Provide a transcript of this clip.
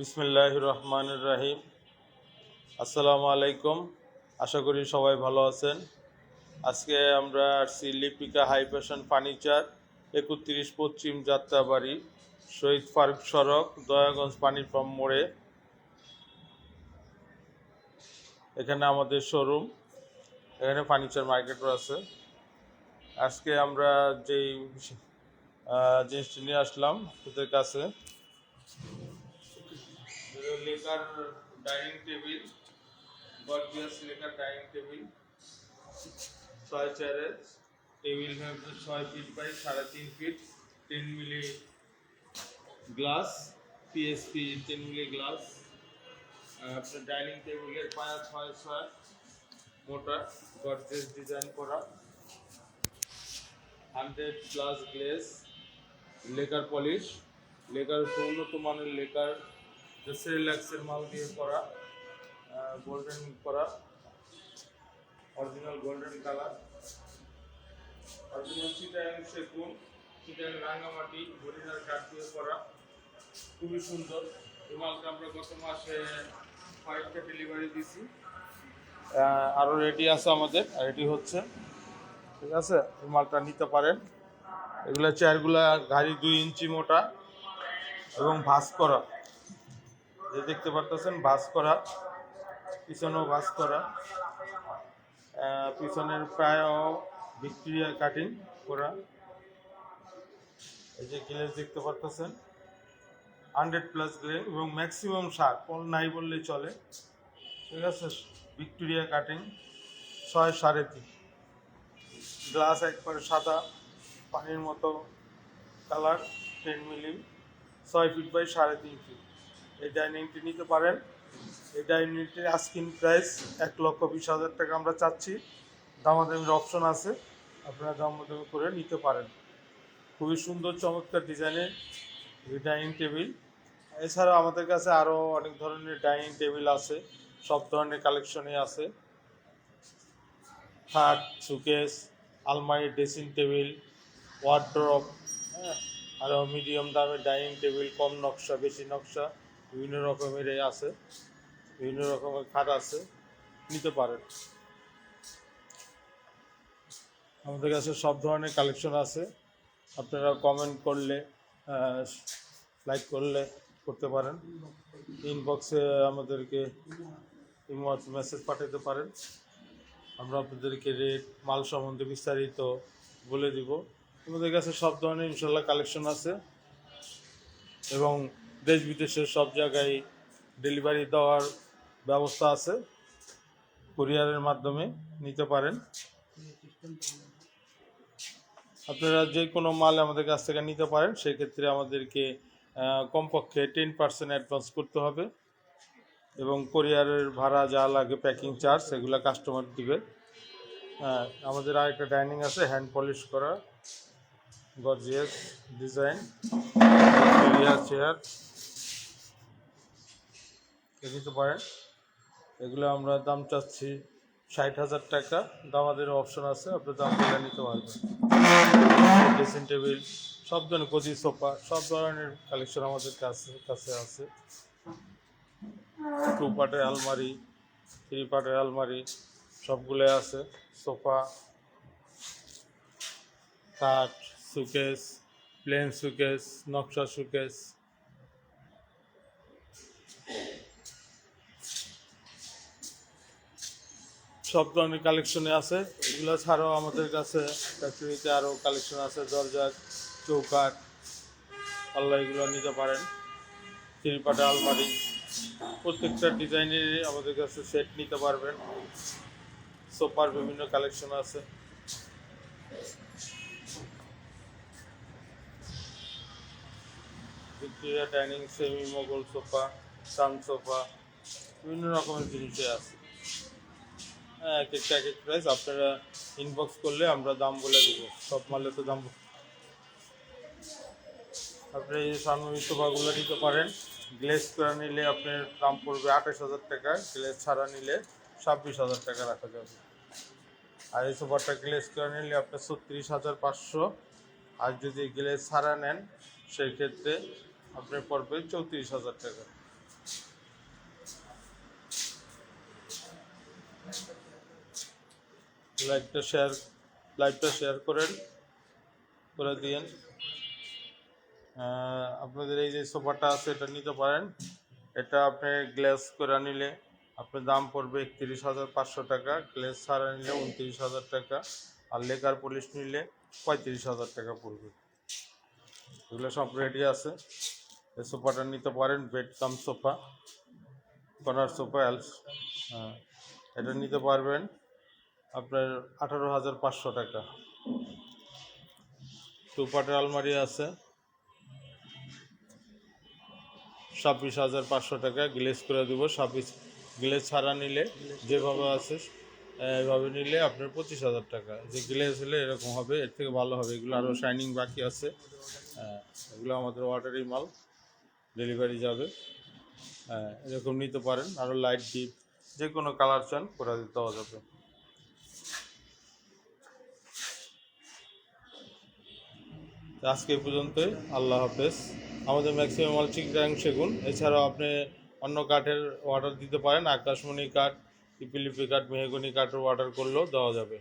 বিসমিল্লাহ রহমান রাহিম আসসালামু আলাইকুম আশা করি সবাই ভালো আছেন। আজকে আমরা আসছি লিপিকা হাই ফ্যাশন ফার্নিচার, একত্রিশ পশ্চিম যাত্রাবাড়ি, শহীদ ফারুক সড়ক, দয়াগঞ্জ পানির পাম্প মোড়ে। এখানে আমাদের শোরুম, এখানে ফার্নিচার মার্কেটও আছে আজকে আমরা যেই জিনিসটি নিয়ে আসলাম ওদের কাছে। Lacquer dining table gorgeous lacquer dining table ছয় চেয়ারের টেবিল ছয় ফিট বাই সাড়ে তিন feet ten milli glass PSP ten milli glass আপনার ডাইনিং টেবিলের পায়া ছয় ছয় মোটা গর্জিয়াস ডিজাইন করা। Hundred plus glaze lacquer polish lacquer উন্নত মানের লেকার সেরিল্যাক্সের মাল দিয়ে করা গোল্ডেন করা original golden colour original Chittagong সেগুন, চিটাং রাঙামাটি হরিণার কাঠ দিয়ে করা। খুবই সুন্দর। এই মালটা আমরা গত মাসে কয়েকটা ডেলিভারি দিছি। আরও রেডি আছে আমাদের রেডি হচ্ছে। ঠিক আছে? এই মালটা নিতে পারেন। এগুলা চেয়ারগুলা গাড়ি দুই ইঞ্চি মোটা এবং ভাঁজ করা। যে দেখতে পারতেছেন ভাঁজ করা, পিছনেও ভাঁজ করা। পিছনের প্রায় ভিক্টোরিয়া কাটিং করা। এই যে গ্লেজ দেখতে পারতেছেন, হান্ড্রেড প্লাস গ্লেজ এবং ম্যাক্সিমাম শার্ট পল নাই বললেই চলে। ঠিক আছে, ভিক্টোরিয়া কাটিং, ছয় সাড়ে তিন। গ্লাস একবারে সাদা, পানির মতো কালার, টেন মিলি, ছয় ফিট বাই সাড়ে তিন ফিট। এই ডাইনিংটি নিতে পারেন। এই ডাইনিংটির আস্কিং প্রাইস এক লক্ষ বিশ হাজার টাকা আমরা চাচ্ছি। দামাদামির অপশন আছে। আপনারা দামাদামি করে নিতে পারেন। খুবই সুন্দর, চমৎকার ডিজাইনের এই ডাইনিং টেবিল। এছাড়া আমাদের কাছে আরও অনেক ধরনের ডাইনিং টেবিল আছে। সব ধরনের কালেকশনই আছে। খাট সুকেস আলমারি ড্রেসিং টেবিল ওয়ার্ড্রপ হ্যাঁ আরও মিডিয়াম দামের ডাইনিং টেবিল, কম নকশা, বেশি নকশা। বিভিন্ন রকমের এ আছে, বিভিন্ন রকমের খাট আছে, নিতে পারেন। আমাদের কাছে সব ধরনের কালেকশন আছে। আপনারা কমেন্ট করলে লাইক করলে করতে পারেন। ইনবক্সে আমাদেরকে মেসেজ পাঠাতে পারেন। আমরা আপনাদেরকে রেট মাল সম্বন্ধে বিস্তারিত বলে দিব। আমাদের কাছে সব ধরনের ইনশাল্লাহ কালেকশন আছে। এবং দেশ বিদেশের সব জায়গায় ডেলিভারি দেওয়ার ব্যবস্থা আছে। কুরিয়ারের মাধ্যমে নিতে পারেন। আপনারা যে কোনো মাল আমাদের কাছ থেকে নিতে পারেন, সেক্ষেত্রে আমাদেরকে কমপক্ষে টেন পার্সেন্ট অ্যাডভান্স করতে হবে এবং কোরিয়ারের ভাড়া যা লাগে প্যাকিং চার্জ সেগুলো কাস্টমার দিবে। হ্যাঁ আমাদের আরেকটা ডাইনিং আছে হ্যান্ড পলিশ করা গর্জিয়াস ডিজাইন চেয়ার নিতে পারেন। এগুলো আমরা দাম চাচ্ছি ষাট হাজার টাকা। দামাদের অপশন আছে, আপনি দাম বলে নিতে পারবেন। ড্রেসিং টেবিল সব ধরনের গদি সোফা সব ধরনের কালেকশন আমাদের কাছে কাছে আছে। টু পার্টের আলমারি থ্রি পার্টের আলমারি, সবগুলো আছে। সোফা কাঠ সুকেস প্লেন সুকেস নকশা সুকেস সব ধরনের কালেকশনে আছে। এগুলো ছাড়াও আমাদের কাছে ফ্যাক্টরিতে আরও কালেকশন আছে, দরজার, চৌকাঠ, আল্লাহ এগুলো নিতে পারেন। তিনপাটা আলমারি। প্রত্যেকটা ডিজাইনের আমাদের কাছে সেট নিতে পারবেন। সোফার বিভিন্ন কালেকশন আছে। Dining semi Mughal sofa sun sofa, বিভিন্ন রকমের জিনিসই আছে। হ্যাঁ এক এক প্রাইস আপনারা ইনবক্স করলে আমরা দাম বলে দেবো। সব মালে তো দাম। আপনি এই সাময়িক সোফাগুলো নিতে পারেন। গ্লেস করে নিলে আপনার দাম পড়বে আঠাশ হাজার টাকা গ্লেস ছাড়া নিলে ছাব্বিশ হাজার টাকা রাখা যাবে। আর এই সোফাটা গ্লেস করে নিলে আপনার ছত্রিশ হাজার পাঁচশো। আর যদি গ্লেস ছাড়া নেন সেই ক্ষেত্রে আপনার পড়বে চৌত্রিশ হাজার টাকা। লাইভটা শেয়ার লাইভটা শেয়ার করেন করে আহ, আপনাদের এই যে সোফাটা আছে এটা নিতে পারেন। এটা আপনি গ্লেস করে নিলে আপনার দাম পড়বে একত্রিশ হাজার পাঁচশো টাকা গ্লেস ছাড়া নিলে উনত্রিশ হাজার টাকা আর লেকার পলিশ নিলে পঁয়ত্রিশ হাজার টাকা পড়বে। এগুলো সব রেডি আছে। এই সোফাটা নিতে পারেন bed cum sofa corner sofa else হ্যাঁ এটা নিতে পারবেন। আপনার আঠারো হাজার পাঁচশো টাকা। টু পাটের আলমারি আছে। ছাব্বিশ হাজার পাঁচশো টাকা গ্লেজ করে দেবো। ছাব্বিশ গ্লেজ ছাড়া নিলে যেভাবে আছে, এভাবে নিলে আপনার পঁচিশ হাজার টাকা। যে গ্লেজ হলে এরকম হবে, এর থেকে ভালো হবে। এগুলো আরও শাইনিং বাকি আছে। এগুলো আমাদের অর্ডারি মাল। ডেলিভারি যাবে। হ্যাঁ এরকম নিতে পারেন। আরও লাইট ডিপ যে কোনো কালার চান করে দিতে যাবে। আজকে পর্যন্ত পর্যন্তই। আল্লাহ হাফেজ। আমাদের ম্যাক্সিমাম হল চিকিৎসা সেগুন। এছাড়াও আপনি অন্য কাঠের অর্ডার দিতে পারেন। আকাশমণি কাঠ পিপিলিপি কাঠ, মেহগনি কাঠের অর্ডার করলেও দেওয়া যাবে।